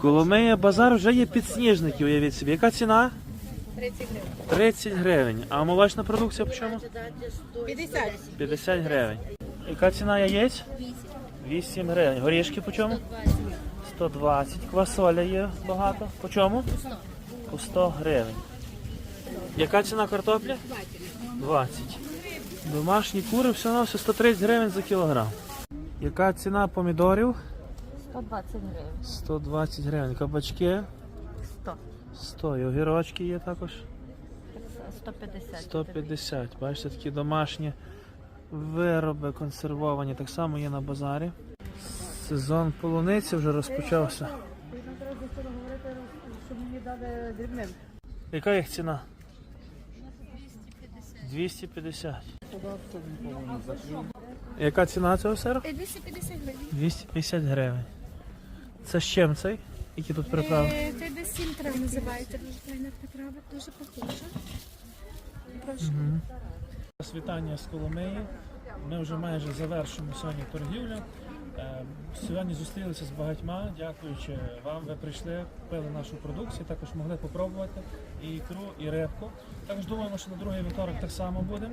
Коломия базар вже є підсніжники, уявіть собі. Яка ціна? 30 гривень. 30 гривень. А молочна продукція по чому? 50. 50 гривень. Яка ціна яєць? 8 гривень. Горішки по чому? 120. Квасоля є багато. По чому? По 100 гривень. Яка ціна картоплі? 20. Домашні кури все на все 130 гривень за кілограм. Яка ціна помідорів? 120 гривень. 120 гривень. Кабачки 100. 100. І огірочки є також 150. 150. Бачите, такі домашні вироби консервовані. Так само є на базарі. Сезон полуниці вже розпочався. Яка їх ціна? 250. Яка ціна цього сиру? 250 гривень. 250 гривень. Це з чим цей? Які тут приправи? Е, Це десь сім трав називається. Дуже файна приправа, дуже пахуча. Прошу. Вітання з Коломиї. Ми вже майже завершимо сьогодні торгівлю. Е, Сьогодні зустрілися з багатьма. Дякуючи вам, ви прийшли, купили нашу продукцію, також могли попробувати і ікру, і рибку. Також думаємо, що на другий вівторок так само будемо.